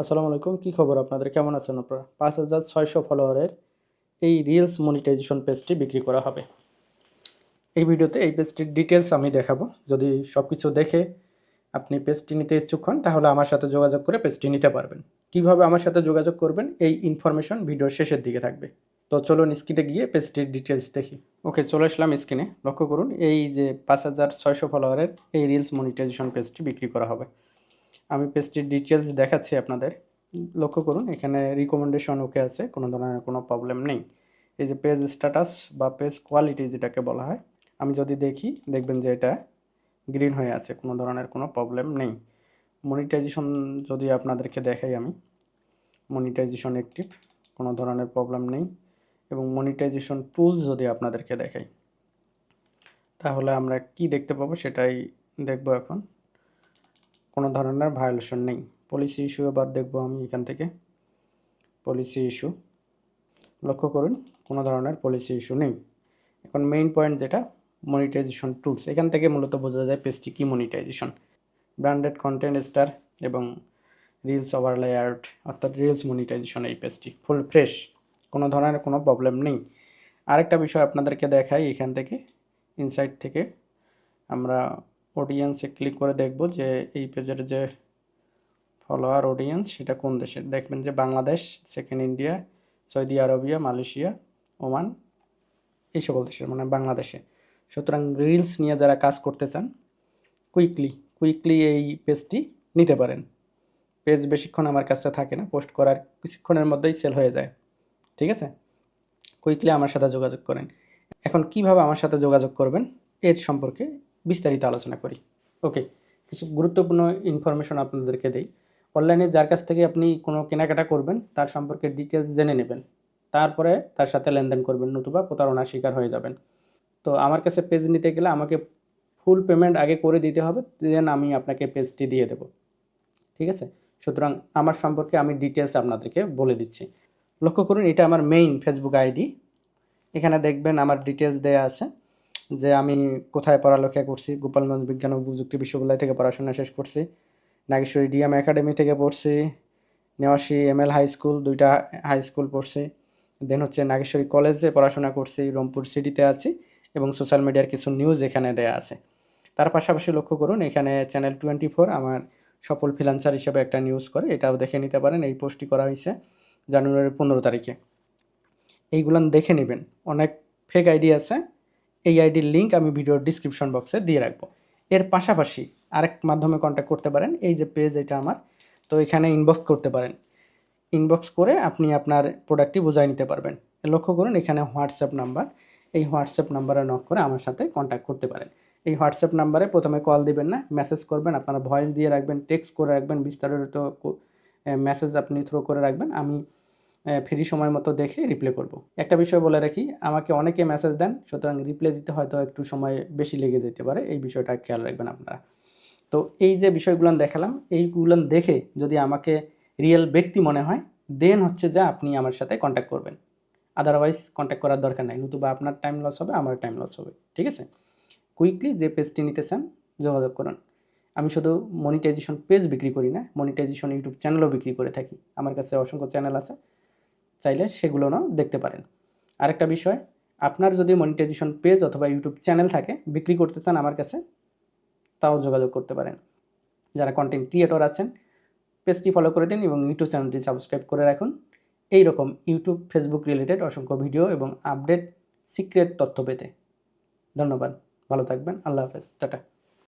আসসালামু আলাইকুম, কী খবর আপনাদের? কেমন আছেন আপনারা? পাঁচ হাজার ছয়শো ফলোয়ারের এই রিলস মনিটাইজেশন পেজটি বিক্রি করা হবে। এই ভিডিওতে এই পেজটির ডিটেলস আমি দেখাবো। যদি সব কিছু দেখে আপনি পেজটি নিতে ইচ্ছুক হন, তাহলে আমার সাথে যোগাযোগ করে পেজটি নিতে পারবেন। কীভাবে আমার সাথে যোগাযোগ করবেন? এই ইনফরমেশন ভিডিওর শেষের দিকে থাকবে। তো চলুন স্ক্রিনে গিয়ে পেজটির ডিটেলস দেখি। ওকে চলে আসলাম স্ক্রিনে লক্ষ্য করুন, এই যে পাঁচ হাজার ছয়শো ফলোয়ারের এই রিলস মনিটাইজেশন পেজটি বিক্রি করা হবে। আমি পেজটির ডিটেলস দেখাচ্ছি আপনাদের। লক্ষ্য করুন, এখানে রিকমেন্ডেশন ওকে আছে, কোনো ধরনের কোনো প্রবলেম নেই। এই যে পেজ স্ট্যাটাস বা পেজ কোয়ালিটি যেটাকে বলা হয়, আমি যদি দেখি, দেখবেন যে এটা গ্রিন হয়ে আছে, কোনো ধরনের কোনো প্রবলেম নেই। মনিটাইজেশন যদি আপনাদেরকে দেখাই আমি মনিটাইজেশন অ্যাক্টিভ কোনো ধরনের প্রবলেম নেই। এবং মনিটাইজেশন টুলস যদি আপনাদেরকে দেখাই, তাহলে আমরা কি দেখতে পাবো সেটাই দেখব এখন। কোনো ধরনের ভায়োলেশন নেই। পলিসি ইস্যু এবার দেখব আমি এখান থেকে। পলিসি ইস্যু লক্ষ্য করুন, কোনো ধরনের পলিসি ইস্যু নেই। এখন মেইন পয়েন্ট যেটা মনিটাইজেশন টুলস এখান থেকে মূলত বোঝা যায় পেজটি কি মনিটাইজেশন ব্র্যান্ডেড কন্টেন্ট স্টার এবং রিলস ওভারলে আর্ট অর্থাৎ রিলস মনিটাইজেশন এই পেজটি ফুল ফ্রেশ কোনো ধরনের কোনো প্রবলেম নেই। আরেকটা বিষয় আপনাদেরকে দেখাই এখান থেকে। ইনসাইট থেকে আমরা অডিয়েন্সে ক্লিক করে দেখব যে এই পেজের যে ফলোয়ার অডিয়েন্স সেটা কোন দেশের দেখবেন যে Bangladesh second India Saudi Arabia Malaysia Oman এই সকল দেশের মানে বাংলাদেশে। সুতরাং রিলস নিয়ে যারা কাজ করতে চান কুইকলি কুইকলি এই পেজটি নিতে পারেন। পেজ বেশিক্ষণ আমার কাছে থাকে না পোস্ট করার কিছুক্ষণের মধ্যেই সেল হয়ে যায়। ঠিক আছে? কুইকলি আমার সাথে যোগাযোগ করেন। এখন কীভাবে আমার সাথে যোগাযোগ করবেন, এর সম্পর্কে বিস্তারিত আলোচনা করি। ওকে কিছু গুরুত্বপূর্ণ ইনফরমেশন আপনাদেরকে দেই। অনলাইনে যার কাছ থেকে আপনি কোনো কেনাকাটা করবেন, তার সম্পর্কে ডিটেলস জেনে নেবেন। তারপরে তার সাথে লেনদেন করবেন, নতুবা প্রতারণার শিকার হয়ে যাবেন। তো আমার কাছে পেজ নিতে গেলে আমাকে ফুল পেমেন্ট আগে করে দিতে হবে দেন আমি আপনাকে পেজটি দিয়ে দেবো। ঠিক আছে? সুতরাং আমার সম্পর্কে আমি ডিটেলস আপনাদেরকে বলে দিচ্ছি। লক্ষ্য করুন, এটা আমার মেইন ফেসবুক আইডি এখানে দেখবেন আমার ডিটেলস দেয়া আছে। যে আমি কোথায় পড়ালেখা করছি, গোপালগঞ্জ বিজ্ঞান ও প্রযুক্তি বিশ্ববিদ্যালয় থেকে পড়াশোনা শেষ করছি, নাগেশ্বরী ডিএম একাডেমি থেকে পড়ছি, Newashi M L high school, দুইটা হাই স্কুল পড়ছি, দেন হচ্ছে নাগেশ্বরী কলেজে পড়াশোনা করছি, রংপুর সিটিতে আছি এবং সোশ্যাল মিডিয়ার কিছু নিউজ এখানে দেয়া আছে। তার পাশাপাশি লক্ষ্য করুন, এখানে চ্যানেল টোয়েন্টি ফোর আমার সফল ফ্রিলান্সার হিসেবে একটা নিউজ করে, এটাও দেখে নিতে পারেন, এই পোস্টটি করা হয়েছে জানুয়ারির পনেরো তারিখে। এইগুলান দেখে নেবেন, অনেক ফেক আইডি আছে এই আইডির লিঙ্ক আমি ভিডিওর ডিসক্রিপশন বক্সে দিয়ে রাখব। এর পাশাপাশি আরেক মাধ্যমে কন্ট্যাক্ট করতে পারেন, এই যে পেজ এটা আমার। তো এখানে ইনবক্স করতে পারেন। ইনবক্স করে আপনি আপনার প্রোডাক্টটি বুঝাই নিতে পারবেন। লক্ষ্য করুন, এখানে হোয়াটসঅ্যাপ নাম্বার এই হোয়াটসঅ্যাপ নাম্বারে নক করে আমার সাথে কন্ট্যাক্ট করতে পারেন। এই হোয়াটসঅ্যাপ নাম্বারে প্রথমে কল দিবেন না মেসেজ করবেন, আপনারা ভয়েস দিয়ে রাখবেন টেক্সট করে রাখবেন, বিস্তারিত মেসেজ আপনি থ্রো করে রাখবেন। আমি ফ্রি সময় মতো দেখে রিপ্লে করব। একটা বিষয় বলে রাখি, আমাকে অনেকে মেসেজ দেন, সুতরাং রিপ্লে দিতে হয়তো একটু সময় বেশি লেগে যেতে পারে, এই বিষয়টা খেয়াল রাখবেন আপনারা। তো এই যে বিষয়গুলো দেখালাম, এইগুলো দেখে যদি আমাকে রিয়েল ব্যক্তি মনে হয় দেন হচ্ছে যে আপনি আমার সাথে কন্ট্যাক্ট করবেন। আদারওয়াইজ কন্ট্যাক্ট করার দরকার নাই, নতুবা আপনার টাইম লস হবে, আমার টাইম লস হবে, ঠিক আছে? কুইকলি যে পেজটি নিতে চান যোগাযোগ করুন। আমি শুধু মনিটাইজেশন পেজ বিক্রি করি না মনিটাইজেশন ইউটিউব চ্যানেলও বিক্রি করে থাকি। আমার কাছে অসংখ্য চ্যানেল আছে চাইলে সেগুলো দেখতে পারেন। আরেকটা বিষয়, আপনার যদি মনিটাইজেশন পেজ অথবা ইউটিউব চ্যানেল থাকে, বিক্রি করতে চান আমার কাছে, তাও যোগাযোগ করতে পারেন। যারা কন্টেন্ট ক্রিয়েটর আছেন পেজটি ফলো করে দিন এবং ইউটিউব চ্যানেলটি সাবস্ক্রাইব করে রাখুন। এই রকম ইউটিউব ফেসবুক রিলেটেড অসংখ্য ভিডিও এবং আপডেট সিক্রেট তথ্য পেতে। ধন্যবাদ, ভালো থাকবেন, আল্লাহ হাফেজ, টাটা।